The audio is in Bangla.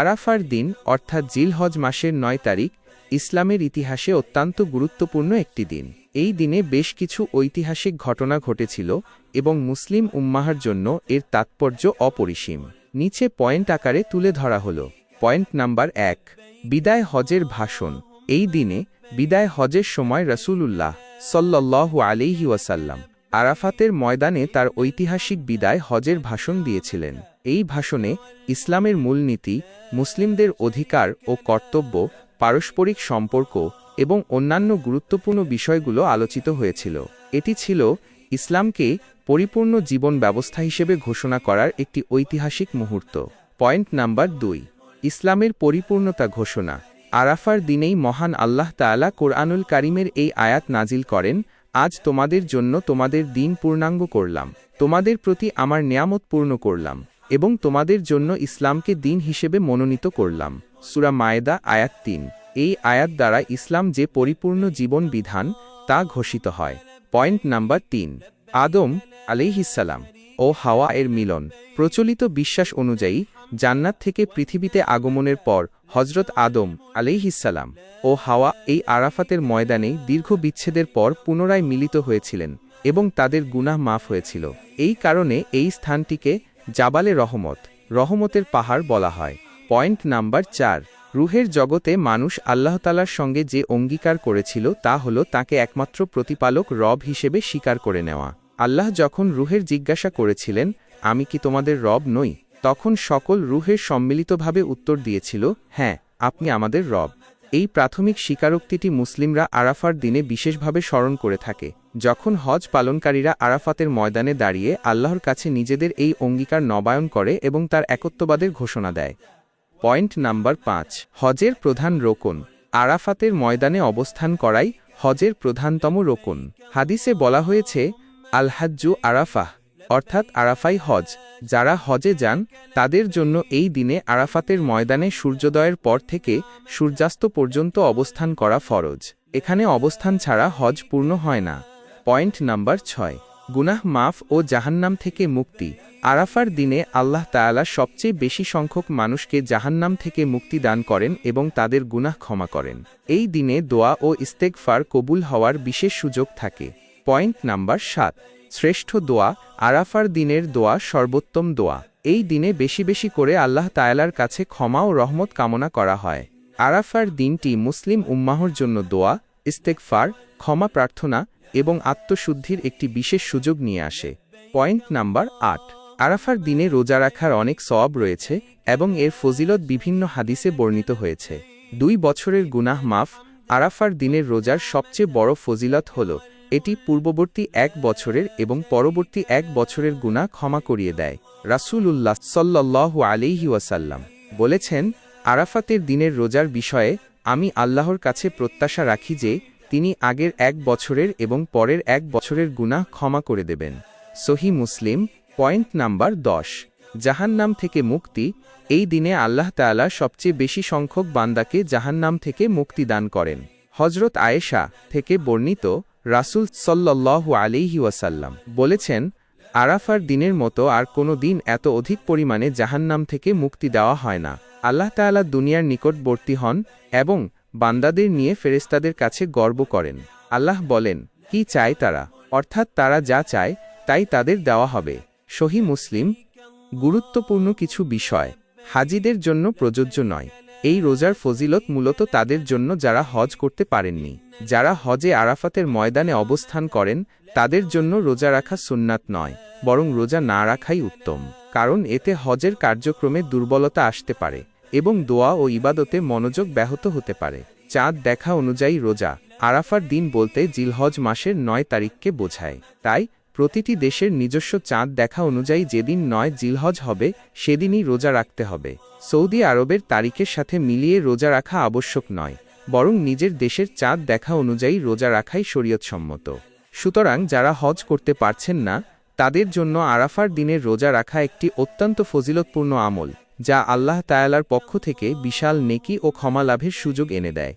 আরাফার দিন, অর্থাৎ জিলহজ মাসের নয় তারিখ, ইসলামের ইতিহাসে অত্যন্ত গুরুত্বপূর্ণ একটি দিন। এই দিনে বেশ কিছু ঐতিহাসিক ঘটনা ঘটেছিল এবং মুসলিম উম্মাহার জন্য এর তাৎপর্য অপরিসীম। নিচে পয়েন্ট আকারে তুলে ধরা হল। পয়েন্ট নাম্বার এক, বিদায় হজের ভাষণ। এই দিনে বিদায় হজের সময় রসুলুল্লাহ সল্লাল্লাহু আলিহি ওয়াসাল্লাম আরাফাতের ময়দানে তার ঐতিহাসিক বিদায় হজের ভাষণ দিয়েছিলেন। এই ভাষণে ইসলামের মূলনীতি, মুসলিমদের অধিকার ও কর্তব্য, পারস্পরিক সম্পর্ক এবং অন্যান্য গুরুত্বপূর্ণ বিষয়গুলো আলোচিত হয়েছিল। এটি ছিল ইসলামকে পরিপূর্ণ জীবন ব্যবস্থা হিসেবে ঘোষণা করার একটি ঐতিহাসিক মুহূর্ত। পয়েন্ট নাম্বার দুই। ইসলামের পরিপূর্ণতা ঘোষণা। আরাফার দিনেই মহান আল্লাহ তাআলা কোরআনুল কারিমের এই আয়াত নাজিল করেন আজ তোমাদের জন্য তোমাদের দিন পূর্ণাঙ্গ করলাম। তোমাদের প্রতি আমার নিয়ামত পূর্ণ করলাম এবং তোমাদের জন্য ইসলামকে দিন হিসেবে মনোনীত করলাম। সুরা মায়েদা, আয়াত তিন। এই আয়াত দ্বারা ইসলাম যে পরিপূর্ণ জীবন বিধান তা ঘোষিত হয়। পয়েন্ট নাম্বার তিন। আদম আলিহিসাল্লাম ও হাওয়া এর মিলন। প্রচলিত বিশ্বাস অনুযায়ী, জান্নাত থেকে পৃথিবীতে আগমনের পর হজরত আদম আলিহিসাল্লাম ও হাওয়া এই আরাফাতের ময়দানে দীর্ঘ বিচ্ছেদের পর পুনরায় মিলিত হয়েছিলেন এবং তাদের গুনাহ মাফ হয়েছিল। এই কারণে এই স্থানটিকে জাবালে রহমত, রহমতের পাহাড় বলা হয়। পয়েন্ট নাম্বার চার, রুহের জগতে মানুষ আল্লাহতালার সঙ্গে যে অঙ্গীকার করেছিল তা হল তাকে একমাত্র প্রতিপালক রব হিসেবে স্বীকার করে নেওয়া। আল্লাহ যখন রুহের জিজ্ঞাসা করেছিলেন, আমি কি তোমাদের রব নই? তখন সকল রুহের সম্মিলিতভাবে উত্তর দিয়েছিল হ্যাঁ আপনি আমাদের রব। এই প্রাথমিক স্বীকারোক্তিটি মুসলিমরা আরাফার দিনে বিশেষভাবে স্মরণ করে থাকে। যখন হজ পালনকারীরা আরাফাতের ময়দানে দাঁড়িয়ে আল্লাহর কাছে নিজেদের এই অঙ্গীকার নবায়ন করে এবং তার একত্ববাদের ঘোষণা দেয়। পয়েন্ট নাম্বার পাঁচ, হজের প্রধান রোকন। আরাফাতের ময়দানে অবস্থান করাই হজের প্রধানতম রোকন। হাদিসে বলা হয়েছে আলহাজ্জু আরাফাহ, অর্থাৎ আরাফাই হজ। যারা হজে যান, তাদের জন্য এই দিনে আরাফাতের ময়দানে সূর্যোদয়ের পর থেকে সূর্যাস্ত পর্যন্ত অবস্থান করা ফরজ। এখানে অবস্থান ছাড়া হজ পূর্ণ হয় না। পয়েন্ট নাম্বার ছয়। গুনাহ মাফ ও জাহান্নাম থেকে মুক্তি। আরাফার দিনে আল্লাহ তায়ালা সবচেয়ে বেশি সংখ্যক মানুষকে জাহান্নাম থেকে মুক্তি দান করেন এবং তাদের গুনাহ ক্ষমা করেন। এই দিনে দোয়া ও ইস্তেকফার কবুল হওয়ার বিশেষ সুযোগ থাকে। পয়েন্ট নাম্বার সাত, শ্রেষ্ঠ দোয়া, আরাফার দিনের দোয়া সর্বোত্তম দোয়া। এই দিনে বেশি বেশি করে আল্লাহ তায়ালার কাছে ক্ষমা ও রহমত কামনা করা হয়। আরাফার দিনটি মুসলিম উম্মাহর জন্য দোয়া ইস্তেকফার ক্ষমা প্রার্থনা এবং আত্মশুদ্ধির একটি বিশেষ সুযোগ নিয়ে আসে। পয়েন্ট নাম্বার আট, আরাফার দিনে রোজা রাখার অনেক সওয়াব রয়েছে এবং এর ফজিলত বিভিন্ন হাদিসে বর্ণিত হয়েছে। দুই বছরের গুনাহ মাফ আরাফার দিনের রোজার সবচেয়ে বড় ফজিলত হল এটি পূর্ববর্তী এক বছরের এবং পরবর্তী এক বছরের গুণা ক্ষমা করিয়ে দেয়। রাসূল উল্লাহ সাল্লাল্লাহু আলিহি ওয়াসাল্লাম বলেছেন, আরাফাতের দিনের রোজার বিষয়ে আমি আল্লাহর কাছে প্রত্যাশা রাখি যে তিনি আগের এক বছরের এবং পরের এক বছরের গুনাহ ক্ষমা করে দেবেন। সহি মুসলিম, পয়েন্ট নাম্বার দশ। জাহান্নাম থেকে মুক্তি, এই দিনে আল্লাহ তাআলা সবচেয়ে বেশি সংখ্যক বান্দাকে জাহান্নাম থেকে মুক্তি দান করেন। হজরত আয়েশা থেকে বর্ণিত রাসুল সল্লাল্লাহু আলিহি ওয়াসাল্লাম বলেছেন, আরাফার দিনের মতো আর কোনো দিন এত অধিক পরিমাণে জাহান্নাম থেকে মুক্তি দেওয়া হয় না। আল্লাহ তাআলা দুনিয়ার নিকটবর্তী হন এবং বান্দাদের নিয়ে ফেরেস্তাদের কাছে গর্ব করেন। আল্লাহ বলেন, কি চায় তারা? অর্থাৎ তারা যা চায়, তাই তাদের দেওয়া হবে। সহি মুসলিম, গুরুত্বপূর্ণ কিছু বিষয়, হাজিদের জন্য প্রযোজ্য নয়। এই রোজার ফজিলত মূলত তাদের জন্য যারা হজ করতে পারেননি। যারা হজে আরাফাতের ময়দানে অবস্থান করেন, তাদের জন্য রোজা রাখা সুন্নাত নয়, বরং রোজা না রাখাই উত্তম। কারণ এতে হজের কার্যক্রমে দুর্বলতা আসতে পারে এবং দোয়া ও ইবাদতে মনোযোগ ব্যাহত হতে পারে। চাঁদ দেখা অনুযায়ী রোজা আরাফার দিন বলতে জিলহজ মাসের নয় তারিখকে বোঝায়। তাই প্রতিটি দেশের নিজস্ব চাঁদ দেখা অনুযায়ী যেদিন নয় জিলহজ হবে, সেদিনই রোজা রাখতে হবে। সৌদি আরবের তারিখের সাথে মিলিয়ে রোজা রাখা আবশ্যক নয়, বরং নিজের দেশের চাঁদ দেখা অনুযায়ী রোজা রাখাই শরীয়তসম্মত। সুতরাং যারা হজ করতে পারছেন না, তাদের জন্য আরাফার দিনের রোজা রাখা একটি অত্যন্ত ফজিলতপূর্ণ আমল, যা আল্লাহ তায়ালার পক্ষ থেকে বিশাল নেকি ও ক্ষমা লাভের সুযোগ এনে দেয়।